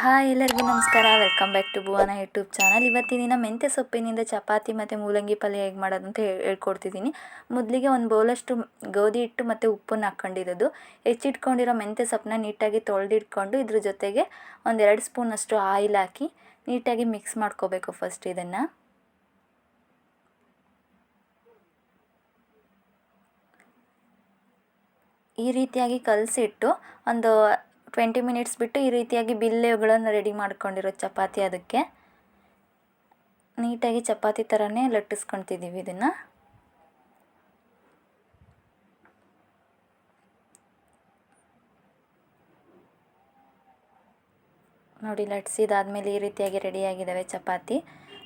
Hi ಎಲ್ಲರಿಗೂ ನಮಸ್ಕಾರ. Welcome back to Bhuvana YouTube channel ಇವತ್ತಿನ ಮೆಂತ್ಯ ಸೊಪ್ಪಿನಿಂದ ಚಪಾತಿ ಮತ್ತು ಮೂಲಂಗಿ ಪಲ್ಯ ಹೇಗೆ ಮಾಡೋದು ಅಂತ ಹೇಳ್ ಹೇಳ್ಕೊಡ್ತಿದ್ದೀನಿ. ಮೊದಲಿಗೆ ಒಂದು ಬೌಲಷ್ಟು ಗೋಧಿ ಹಿಟ್ಟು ಮತ್ತು ಉಪ್ಪನ್ನು ಹಾಕ್ಕೊಂಡಿರೋದು ಹೆಚ್ಚಿಟ್ಕೊಂಡಿರೋ ಮೆಂತ್ಯ ಸೊಪ್ಪನ್ನ ನೀಟಾಗಿ ತೊಳೆದಿಟ್ಕೊಂಡು ಇದ್ರ ಜೊತೆಗೆ ಒಂದೆರಡು ಸ್ಪೂನಷ್ಟು ಆಯಿಲ್ ಹಾಕಿ ನೀಟಾಗಿ ಮಿಕ್ಸ್ ಮಾಡ್ಕೋಬೇಕು ಫಸ್ಟ್ ಇದನ್ನು. ಈ ರೀತಿಯಾಗಿ ಕಲಸಿಟ್ಟು ಒಂದು ಟ್ವೆಂಟಿ ಮಿನಿಟ್ಸ್ ಬಿಟ್ಟು ಈ ರೀತಿಯಾಗಿ ಬಿಲ್ಲೆಗಳನ್ನು ರೆಡಿ ಮಾಡ್ಕೊಂಡಿರೋ ಚಪಾತಿ ಅದಕ್ಕೆ. ನೀಟಾಗಿ ಚಪಾತಿ ಥರನೇ ಲಟ್ಟಿಸ್ಕೊಳ್ತಿದ್ದೀವಿ ಇದನ್ನು. ನೋಡಿ ಲಟ್ಸಿದಾದ್ಮೇಲೆ ಈ ರೀತಿಯಾಗಿ ರೆಡಿಯಾಗಿದ್ದಾವೆ ಚಪಾತಿ.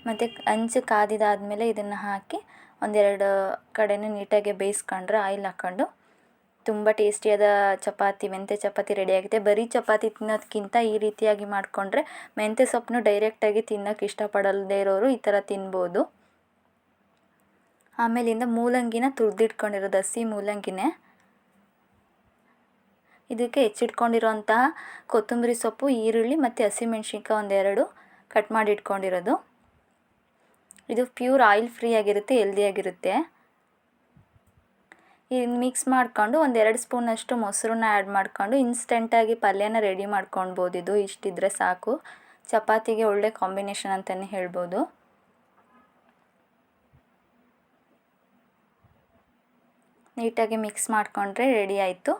ಮತ್ತು ಅಂಚು ಕಾದಿದಾದ್ಮೇಲೆ ಇದನ್ನು ಹಾಕಿ ಒಂದೆರಡು ಕಡೆನೂ ನೀಟಾಗಿ ಬೇಯಿಸ್ಕೊಂಡ್ರೆ ಆಯಿಲ್ ಹಾಕ್ಕೊಂಡು ತುಂಬ ಟೇಸ್ಟಿಯಾದ ಚಪಾತಿ, ಮೆಂತ್ಯ ಚಪಾತಿ ರೆಡಿಯಾಗಿದೆ ಬರೀ ಚಪಾತಿ ತಿನ್ನೋದಕ್ಕಿಂತ ಈ ರೀತಿಯಾಗಿ ಮಾಡಿಕೊಂಡ್ರೆ ಮೆಂತ್ಯ ಸೊಪ್ಪನ್ನು ಡೈರೆಕ್ಟಾಗಿ ತಿನ್ನೋಕೆ ಇಷ್ಟಪಡಲ್ದೇ ಇರೋರು ಈ ಥರ ತಿನ್ಬೋದು. ಆಮೇಲಿಂದ ಮೂಲಂಗಿನ ತುರಿದಿಟ್ಕೊಂಡಿರೋದು, ಹಸಿ ಮೂಲಂಗಿನೇ. ಇದಕ್ಕೆ ಹೆಚ್ಚಿಟ್ಕೊಂಡಿರೋಂತಹ ಕೊತ್ತಂಬರಿ ಸೊಪ್ಪು, ಈರುಳ್ಳಿ ಮತ್ತು ಹಸಿಮೆಣ್ಸಿನ್ಕಾಯಿ ಒಂದೆರಡು ಕಟ್ ಮಾಡಿ ಇಟ್ಕೊಂಡಿರೋದು ಇದು ಪ್ಯೂರ್ ಆಯಿಲ್ ಫ್ರೀ ಆಗಿರುತ್ತೆ ಹೆಲ್ದಿಯಾಗಿರುತ್ತೆ ಇದನ್ನ ಮಿಕ್ಸ್ ಮಾಡಿಕೊಂಡು ಒಂದೆರಡು ಸ್ಪೂನಷ್ಟು ಮೊಸರನ್ನ ಆ್ಯಡ್ ಮಾಡಿಕೊಂಡು ಇನ್ಸ್ಟೆಂಟಾಗಿ ಪಲ್ಯನ ರೆಡಿ ಮಾಡ್ಕೊಳ್ಬೋದು. ಇದು ಇಷ್ಟಿದ್ರೆ ಸಾಕು. ಚಪಾತಿಗೆ ಒಳ್ಳೆ ಕಾಂಬಿನೇಷನ್ ಅಂತಲೇ ಹೇಳ್ಬೋದು. ನೀಟಾಗಿ ಮಿಕ್ಸ್ ಮಾಡಿಕೊಂಡ್ರೆ ರೆಡಿ ಆಯಿತು.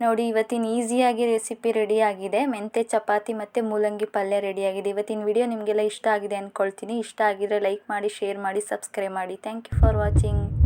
ನೋಡಿ, ಇವತ್ತಿನ ಈಸಿಯಾಗಿ ರೆಸಿಪಿ ರೆಡಿಯಾಗಿದೆ ಮೆಂತೆ ಚಪಾತಿ ಮತ್ತು ಮೂಲಂಗಿ ಪಲ್ಯ ರೆಡಿಯಾಗಿದೆ ಇವತ್ತಿನ ವಿಡಿಯೋ ನಿಮಗೆಲ್ಲ ಇಷ್ಟ ಆಗಿದೆ ಅಂದ್ಕೊಳ್ತೀನಿ ಇಷ್ಟ ಆಗಿದ್ರೆ ಲೈಕ್ ಮಾಡಿ, ಶೇರ್ ಮಾಡಿ, ಸಬ್ಸ್ಕ್ರೈಬ್ ಮಾಡಿ. Thank you for watching